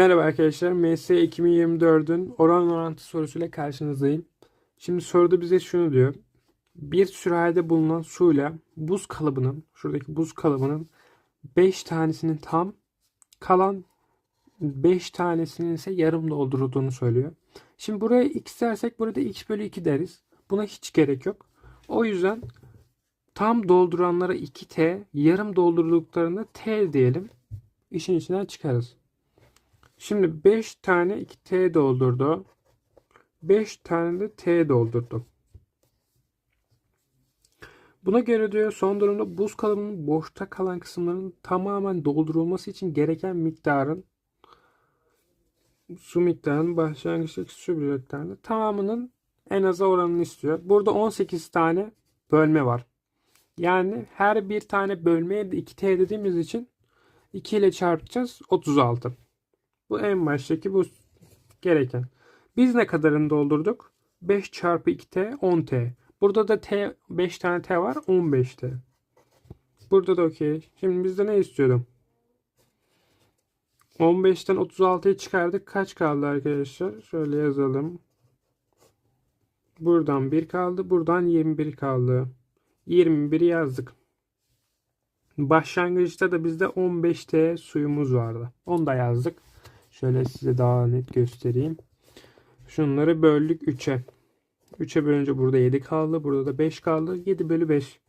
Merhaba arkadaşlar. MS 2024'ün oran orantı sorusuyla karşınızdayım. Şimdi soruda bize şunu diyor. Bir sürahide bulunan suyla buz kalıbının, şuradaki buz kalıbının 5 tanesinin tam, kalan 5 tanesinin ise yarım doldurulduğunu söylüyor. Şimdi buraya x dersek burada x bölü 2 deriz. Buna hiç gerek yok. O yüzden tam dolduranlara 2t, yarım doldurduklarına t diyelim. İşin içinden çıkarız. Şimdi 5 tane 2T doldurdu. 5 tane de T doldurdu. Buna göre diyor son durumda buz kalıbının boşta kalan kısımlarının tamamen doldurulması için gereken miktarın su miktarının başlangıçtaki su miktarının tamamının en aza oranını istiyor. Burada 18 tane bölme var. Yani her bir tane bölmeye de 2T dediğimiz için 2 ile çarpacağız 36. Bu en baştaki bu gereken. Biz ne kadarını doldurduk? 5 çarpı 2t 10t. Burada da t 5 tane t var 15t. Burada da okey. Şimdi bizde ne istiyordum? 15'ten 36'yı çıkardık. Kaç kaldı arkadaşlar? Şöyle yazalım. Buradan 1 kaldı. Buradan 21 kaldı. 21'i yazdık. Başlangıçta da bizde 15T suyumuz vardı. Onu da yazdık. Şöyle size daha net göstereyim. Şunları böldük 3'e. 3'e bölünce burada 7 kaldı. Burada da 5 kaldı. 7 bölü 5.